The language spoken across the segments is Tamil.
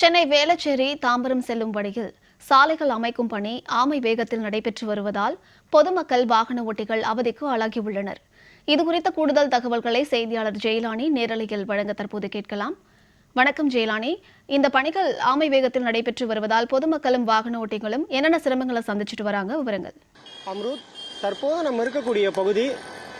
சென்னை வேளச்சேரி தாம்பரம் செல்லும் வழியில் சாலைகள் அமைக்கும் பணி ஆமை வேகத்தில் நடைபெற்று வருவதால் பொதுமக்கள் வாகன ஓட்டிகள் அவதிக்கு ஆளாகியுள்ளனர். இதுகுறித்த கூடுதல் தகவல்களை செய்தியாளர் ஜெயலானி நேரலையில் வழங்க தற்போது கேட்கலாம். வணக்கம் ஜெயலானி. இந்த பணிகள் ஆமை வேகத்தில் நடைபெற்று வருவதால் பொதுமக்களும் வாகன ஓட்டிகளும் என்னென்ன சிரமங்களை சந்திச்சுட்டு வராங்க? விவரங்கள். அம்ருத் தற்போது நம்ம இருக்கக்கூடிய பகுதி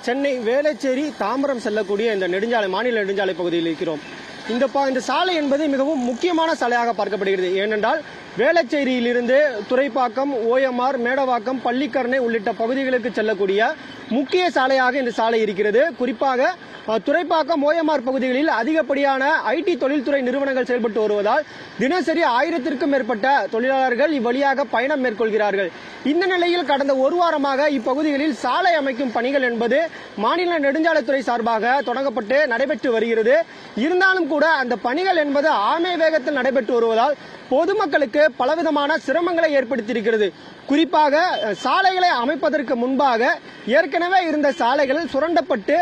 சென்னை வேளச்சேரி தாம்பரம் செல்லக்கூடிய இந்த நெடுஞ்சாலை மாநில நெடுஞ்சாலை பகுதியில் இருக்கிறோம். இந்த பா- இந்த சாலை என்பது மிகவும் முக்கியமான சாலையாக பார்க்கப்படுகிறது. ஏனென்றால் வேளச்சேரியிலிருந்து துறைப்பாக்கம் ஓஎம்ஆர் மேடவாக்கம் பள்ளிக்கரணை உள்ளிட்ட பகுதிகளுக்கு செல்லக்கூடிய முக்கிய சாலையாக இந்த சாலை இருக்கிறது. குறிப்பாக துறைப்பாக்கம் ஓஎம்ஆர் பகுதிகளில் அதிகப்படியான ஐடி தொழில்துறை நிறுவனங்கள் செயல்பட்டு வருவதால் தினசரி ஆயிரத்திற்கும் மேற்பட்ட தொழிலாளர்கள் இவ்வழியாக பயணம் மேற்கொள்கிறார்கள். இந்த நிலையில் கடந்த ஒரு வாரமாக இப்பகுதிகளில் சாலை அமைக்கும் பணிகள் என்பது மாநில நெடுஞ்சாலைத்துறை சார்பாக தொடங்கப்பட்டு நடைபெற்று வருகிறது. இருந்தாலும் கூட அந்த பணிகள் என்பது ஆமை வேகத்தில் நடைபெற்று வருவதால் பொதுமக்களுக்கு பலவிதமான சிரமங்களை ஏற்படுத்தியிருக்கிறது. குறிப்பாக சாலைகளை அமைப்பதற்கு முன்பாக ஏற்கனவே இருந்த சாலைகள் சுரண்டப்பட்டு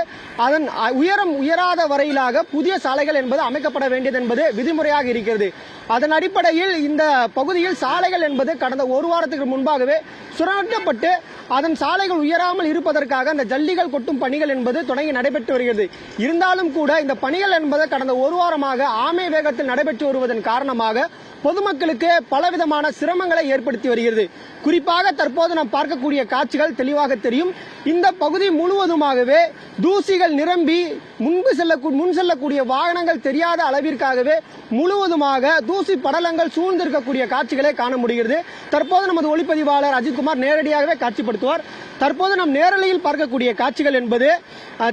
அதன் உயரம் உயராத வரையிலாக புதிய சாலைகள் என்பது அமைக்கப்பட வேண்டியது என்பது விதிமுறையாக இருக்கிறது. அதன் அடிப்படையில் இந்த பகுதியில் சாலைகள் என்பது கடந்த ஒரு வாரத்துக்கு முன்பாகவே சுரண்டப்பட்டு அதன் சாலைகள் உயராமல் இருப்பதற்காக அந்த ஜல்லிகள் கொட்டும் பணிகள் என்பது தொடங்கி நடைபெற்று வருகிறது. இருந்தாலும் கூட இந்த பணிகள் என்பது கடந்த ஒரு வாரமாக ஆமை வேகத்தில் நடைபெற்று வருவதன் காரணமாக பொதுமக்களுக்கு பலவிதமான சிரமங்களை ஏற்படுத்தி வருகிறது. குறிப்பாக தற்போது நாம் பார்க்கக்கூடிய காட்சிகள் தெளிவாக தெரியும். இந்த பகுதி முழுவதுமாகவே தூசிகள் நிரம்பி முன்பு செல்ல முன் செல்லக்கூடிய வாகனங்கள் தெரியாத அளவிற்காகவே முழுவதுமாக தூசி படலங்கள் சூழ்ந்திருக்கக்கூடிய காட்சிகளை காண முடிகிறது. தற்போது நமது ஒளிப்பதிவாளர் அஜித்குமார் நேரடியாகவே காட்சிப்படுத்துவார். தற்போது நாம் நேரலையில் பார்க்கக்கூடிய காட்சிகள் என்பது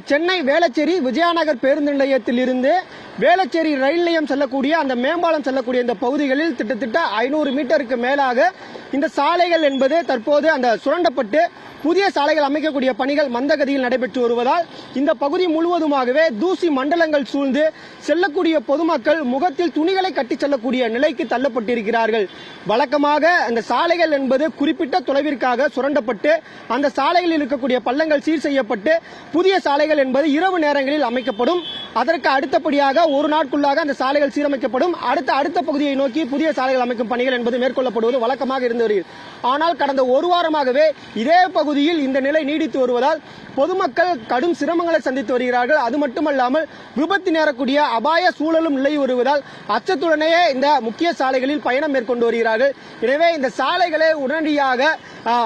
சென்னை வேளச்சேரி விஜயநகர் பேருந்து நிலையத்தில் இருந்து வேளச்சேரி ரயில் நிலையம் செல்லக்கூடிய அந்த மேம்பாலம் செல்லக்கூடிய இந்த பகுதிகளில் திட்டத்திட்ட ஐநூறு மீட்டருக்கு மேலாக இந்த சாலைகள் என்பது தற்போது அந்த சுரண்டப்பட்டு புதிய சாலைகள் அமைக்கக்கூடிய பணிகள் மந்தகதியில் நடைபெற்று வருவதால் இந்த பகுதி முழுவதுமாகவே தூசி மண்டலங்கள் சூழ்ந்து செல்லக்கூடிய பொதுமக்கள் முகத்தில் துணிகளை கட்டிச் செல்லக்கூடிய நிலைக்கு தள்ளப்பட்டிருக்கிறார்கள். வழக்கமாக அந்த சாலைகள் என்பது குறிப்பிட்ட தொலைவிற்காக சுரண்டப்பட்டு அந்த சாலைகளில் இருக்கக்கூடிய பள்ளங்கள் சீர் செய்யப்பட்டு புதிய சாலைகள் என்பது இரவு நேரங்களில் அமைக்கப்படும். அதற்கு அடுத்தபடியாக ஒரு நாட்குள்ளாக அந்த சாலைகள் சீரமைக்கப்படும். அடுத்த அடுத்த பகுதியை நோக்கி புதிய சாலைகள் அமைக்கும் பணிகள் என்பது மேற்கொள்ளப்படுவது வழக்கமாக இருந்து வருகிறது ஆனால் கடந்த ஒரு வாரமாகவே இதே பகுதியில் இந்த நிலை நீடித்து வருவதால் பொதுமக்கள் கடும் சிரமங்களை சந்தித்து வருகிறார்கள். அது மட்டுமல்லாமல் விபத்து நேரக்கூடிய அபாய சூழலும் நிலை வருவதால் அச்சத்துடனேயே இந்த முக்கிய சாலைகளில் பயணம் மேற்கொண்டு வருகிறார்கள். எனவே இந்த சாலைகளை உடனடியாக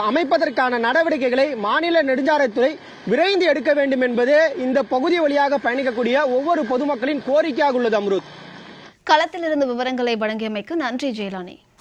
அமைப்பதற்கான நடவடிக்கைகளை மாநில நெடுஞ்சாலைத்துறை விரைந்து எடுக்க வேண்டும் என்பது இந்த பகுதி வழியாக பயணிக்கக்கூடிய ஒவ்வொரு பொதுமக்களின் கோரிக்கையாக உள்ளது அம்ருத். களத்திலிருந்து விவரங்களை வழங்கியமைக்கு நன்றி ஜெயலானி.